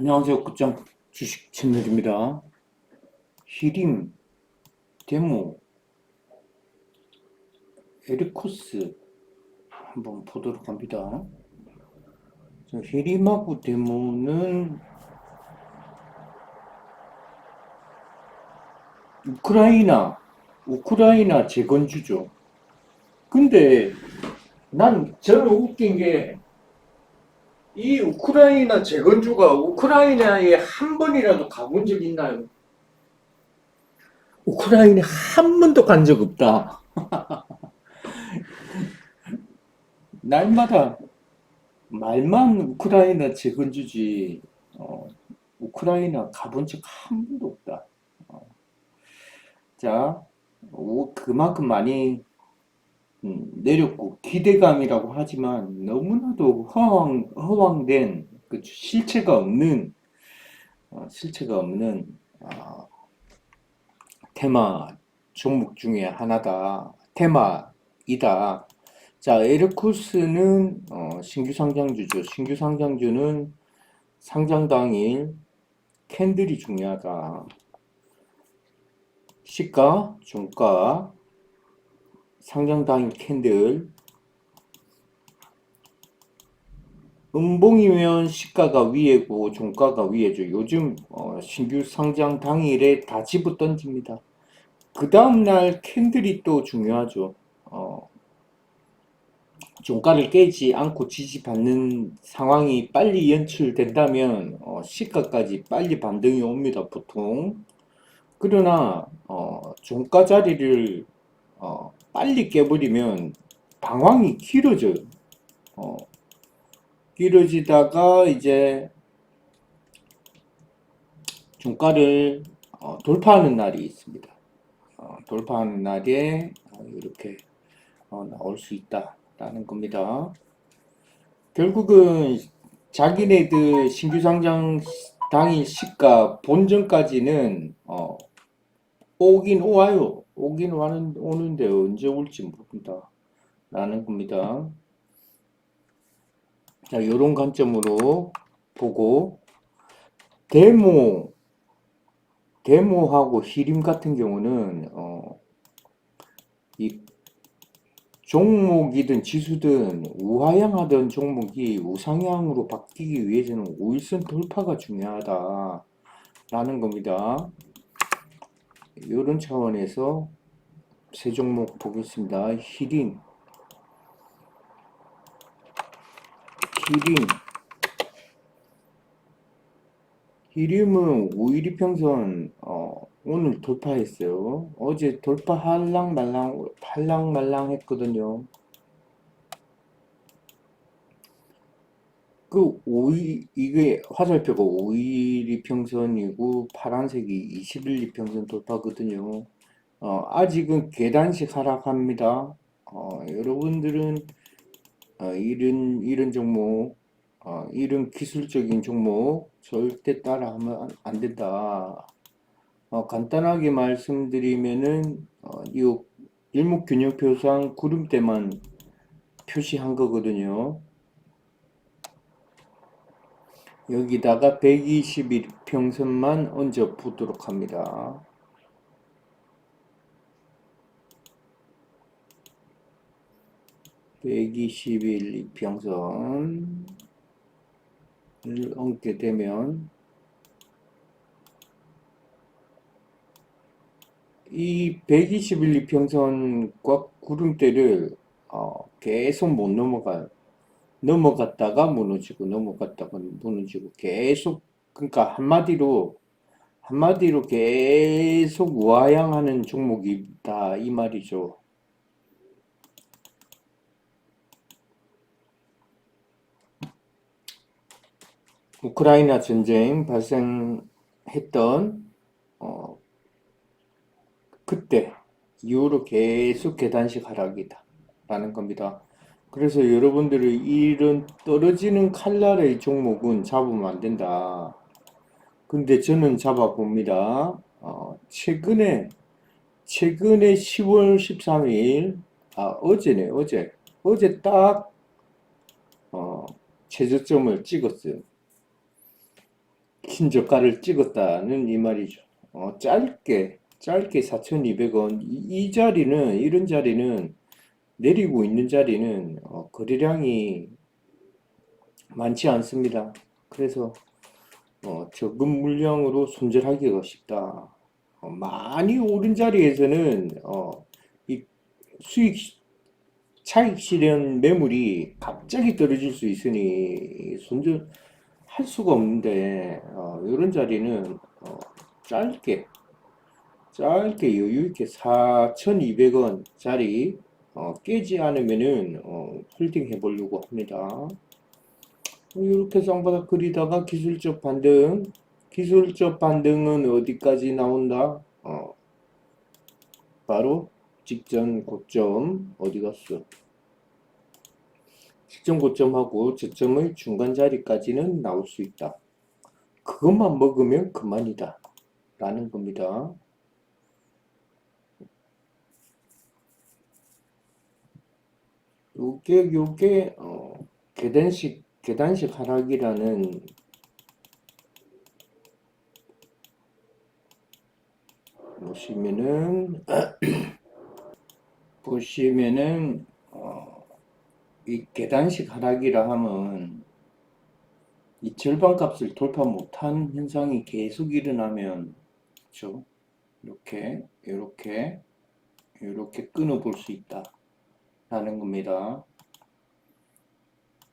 안녕하세요. 끝장 주식 채널입니다. 히링, 데모, 에리코스 한번 보도록 합니다. 자, 히림하고 데모는 우크라이나, 우크라이나 재건주죠. 근데 난 저는 웃긴 게 이 우크라이나 재건주가 우크라이나에 한 번이라도 가본 적 있나요? 우크라이나 한 번도 간 적 없다. 날마다 말만 우크라이나 재건주지, 어, 우크라이나 가본 적 한 번도 없다. 어. 자, 오, 그만큼 많이 음, 내렸고 기대감이라고 하지만 너무나도 허황, 허황된 그 실체가 없는 어, 실체가 없는 어, 테마 종목 중에 하나다. 테마이다. 자, 에르코스는 어, 신규 상장주죠. 신규 상장주는 상장 당일 캔들이 중요하다. 시가, 종가, 상장 당일 캔들 음봉이면 시가가 위에고 종가가 위에죠. 요즘 어, 신규 상장 당일에 다 집어 던집니다. 그 다음날 캔들이 또 중요하죠. 어, 종가를 깨지 않고 지지받는 상황이 빨리 연출된다면 어, 시가까지 빨리 반등이 옵니다. 보통. 그러나 어, 종가 자리를 어, 빨리 깨버리면 방황이 길어져요. 어, 길어지다가 이제 종가를 어, 돌파하는 날이 있습니다. 어, 돌파하는 날에 어, 이렇게 어, 나올 수 있다라는 겁니다. 결국은 자기네들 신규 상장 당일 시가 본전까지는 어, 오긴 와요. 오긴 와는, 오는데 언제 올지 모른다. 라는 겁니다. 자, 요런 관점으로 보고, 데모, 데모하고 히림 같은 경우는, 어, 이 종목이든 지수든 우하향하던 종목이 우상향으로 바뀌기 위해서는 5일선 돌파가 중요하다. 라는 겁니다. 이런 차원에서 세 종목 보겠습니다. 히린, 히린, 히림은 5일 이평선 어, 오늘 돌파했어요. 어제 돌파 할랑 말랑 할랑 말랑 했거든요. 그 5일 이게 화살표가 5일 이평선이고 파란색이 21 이평선 돌파거든요. 어, 아직은 계단식 하락합니다. 어, 여러분들은 어, 이런 이런 종목, 어, 이런 기술적인 종목 절대 따라하면 안, 안 된다. 어, 간단하게 말씀드리면은 어, 이 일목균형표상 구름대만 표시한 거거든요. 여기다가 121평선만 얹어 보도록 합니다. 121 이평선을 얹게 되면 이121 이평선과 구름대를 어, 계속 못 넘어가요. 넘어갔다가 무너지고 넘어갔다가 무너지고 계속 그러니까 한마디로 한마디로 계속 우하향하는 종목이다 이 말이죠. 우크라이나 전쟁 발생했던 어, 그때 이후로 계속 계단식 하락이다 라는 겁니다. 그래서 여러분들이 이런 떨어지는 칼날의 종목은 잡으면 안 된다. 근데 저는 잡아봅니다. 어, 최근에, 최근에 10월 13일, 아, 어제네, 어제. 어제 딱, 어, 최저점을 찍었어요. 저가를 찍었다는 이 말이죠. 어, 짧게, 짧게 4,200원. 이, 이 자리는, 이런 자리는, 내리고 있는 자리는, 어, 거래량이 많지 않습니다. 그래서, 어, 적은 물량으로 손절하기가 쉽다. 어, 많이 오른 자리에서는, 어, 이 수익, 차익 실현 매물이 갑자기 떨어질 수 있으니, 손절, 할 수가 없는데 어, 이런 자리는 어, 짧게 짧게 여유 있게 4,200원 짜리 어, 깨지 않으면은 어, 홀딩 해보려고 합니다. 이렇게 쌍바닥 그리다가 기술적 반등 기술적 반등은 어디까지 나온다? 어, 바로 직전 고점 어디 갔어? 직전 고점하고 저점의 중간 자리까지는 나올 수 있다. 그것만 먹으면 그만이다. 라는 겁니다. 요게, 요게, 어, 계단식, 계단식 하락이라는 보시면은, 보시면은, 어, 이 계단식 하락이라 하면 이 절반 값을 돌파 못한 현상이 계속 일어나면 그렇죠? 이렇게 이렇게 이렇게 끊어 볼 수 있다 라는 겁니다.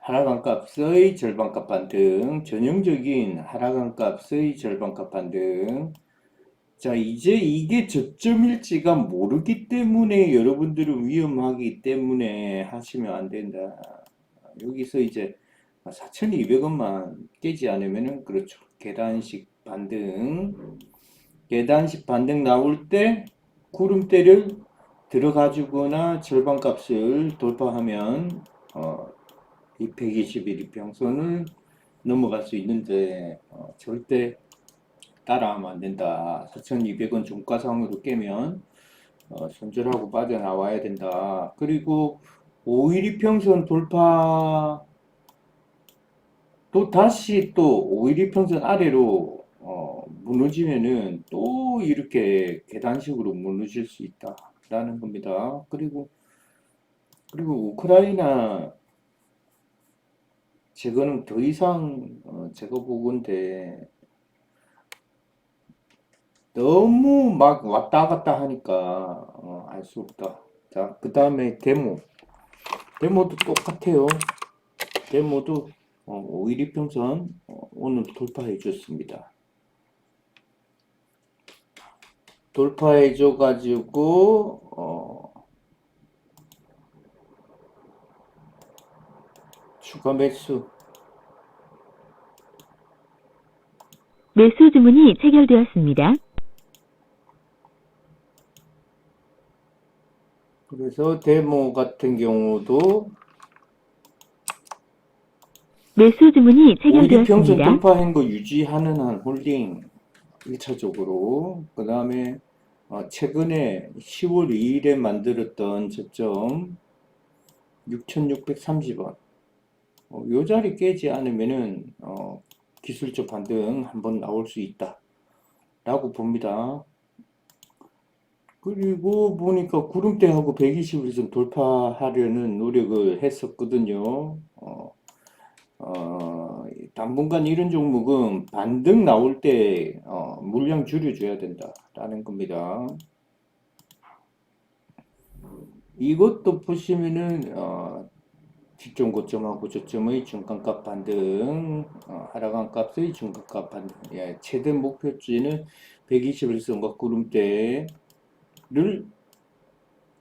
하락한 값의 절반값 반등 전형적인 하락한 값의 절반값 반등 자, 이제 이게 저점일지가 모르기 때문에 여러분들은 위험하기 때문에 하시면 안 된다. 여기서 이제 4,200원만 깨지 않으면은 그렇죠. 계단식 반등. 계단식 반등 나올 때 구름대를 들어가 주거나 절반 값을 돌파하면 어, 이 121 이평선을 넘어갈 수 있는데 어, 절대 따라하면 안 된다. 4,200원 종가상으로 깨면 어, 손절하고 빠져나와야 된다. 그리고 512평선 돌파 또 다시 또 512평선 아래로 어, 무너지면은 또 이렇게 계단식으로 무너질 수 있다 라는 겁니다. 그리고 그리고 우크라이나 제거는 더 이상 어, 제거 보건데 너무 막 왔다 갔다 하니까 어, 알수 없다. 자, 그 다음에 데모. 데모도 똑같아요. 데모도 어, 5일 이평선 어, 오늘 돌파해 줬습니다. 돌파해 줘 가지고 어, 추가 매수 매수 주문이 체결되었습니다. 그래서 데모 같은 경우도 매수 주문이 체결되었습니다. 돌파한 거 유지하는 한 홀딩 1차적으로 그 다음에 어, 최근에 10월 2일에 만들었던 저점 6630원. 어, 요 자리 깨지 않으면은 어, 기술적 반등 한번 나올 수 있다 라고 봅니다. 그리고 보니까 구름대하고 120을 돌파하려는 노력을 했었거든요. 어, 어, 당분간 이런 종목은 반등 나올 때 어, 물량 줄여줘야 된다 라는 겁니다. 이것도 보시면은 어, 직전 고점하고 저점의 중간값 반등, 어, 하락한 값의 중간값 반등. 예, 최대 목표치는 121선과 구름대를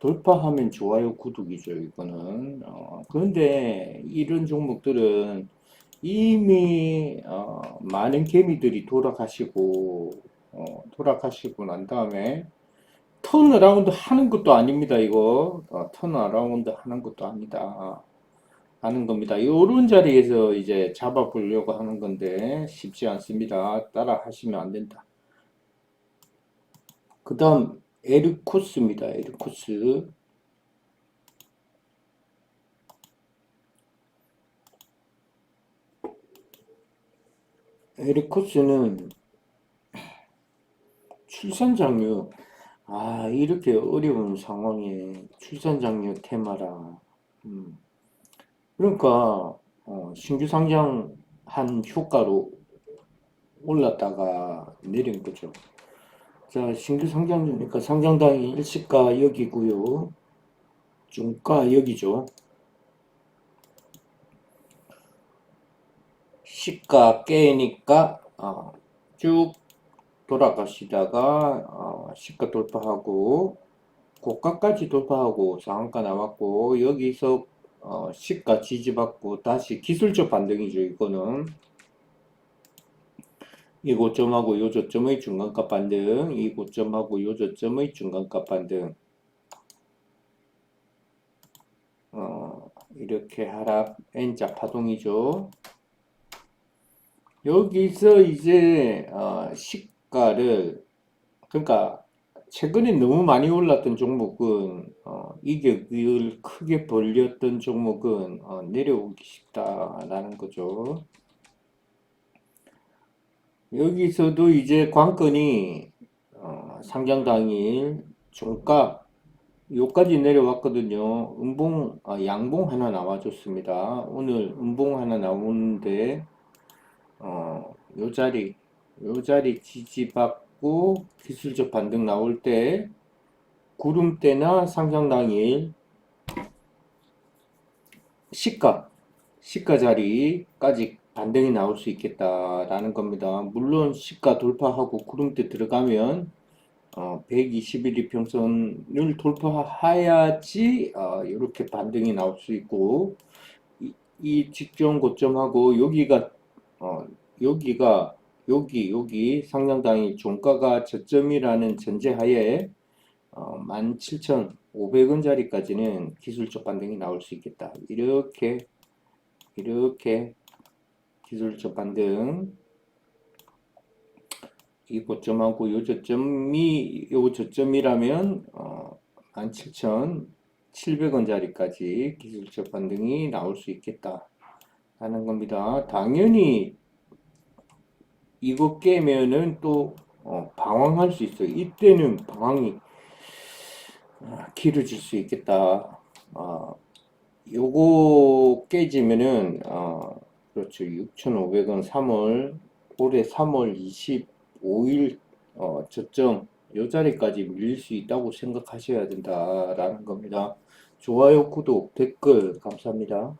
돌파하면 좋아요 구독이죠 이거는 어, 그런데 이런 종목들은 이미 어, 많은 개미들이 돌아가시고 어, 돌아가시고 난 다음에 턴 어라운드 하는 것도 아닙니다 이거 어, 턴 어라운드 하는 것도 아니다 하는 겁니다 이런 자리에서 이제 잡아보려고 하는 건데 쉽지 않습니다 따라 하시면 안 된다 그 다음 에르코스입니다. 에르코스. 에리코스는 출산 장려, 아, 이렇게 어려운 상황에 출산 장려 테마라. 음. 그러니까, 어, 신규 상장한 효과로 올랐다가 내린 거죠. 자, 신규 상장이니까 상장당이 일시가 여기고요. 중가 여기죠. 시가 깨니까 어, 쭉 돌아가시다가 어, 시가 돌파하고 고가까지 돌파하고 상한가 나왔고 여기서 어, 시가 지지받고 다시 기술적 반등이죠 이거는. 이 고점하고 요 저점의 중간값 반등 이 고점하고 요 저점의 중간값 반등. 어, 이렇게 하락 N자 파동이죠. 여기서 이제 어, 시가를 그러니까 최근에 너무 많이 올랐던 종목은 어, 이격을 크게 벌렸던 종목은 어, 내려오기 쉽다라는 거죠. 여기서도 이제 관건이 어, 상장 당일 종가 요까지 내려왔거든요. 음봉 아, 양봉 하나 나와줬습니다. 오늘 음봉 하나 나오는데 어, 요 자리, 요 자리 지지받고 기술적 반등 나올 때 구름대나 상장 당일 시가, 시가 자리까지 반등이 나올 수 있겠다라는 겁니다. 물론 시가 돌파하고 구름대 들어가면 어, 121 이평선을 돌파해야지 어, 이렇게 반등이 나올 수 있고 이, 이 직전 고점하고 여기가 어, 여기가 여기 여기 상장당이 종가가 저점이라는 전제하에 어, 17,500원짜리까지는 기술적 반등이 나올 수 있겠다. 이렇게 이렇게 기술적 반등 이 고점하고 요 저점이 요 저점이라면 어, 17,700원짜리까지 기술적 반등이 나올 수 있겠다. 하는 겁니다. 당연히 이거 깨면은 또 어, 방황할 수 있어요. 이때는 방황이 아, 길어질 수 있겠다. 아, 요거 깨지면은 아, 그렇죠. 6,500원 3월 올해 3월 25일 어, 저점 요 자리까지 밀릴 수 있다고 생각하셔야 된다라는 겁니다. 좋아요, 구독, 댓글 감사합니다.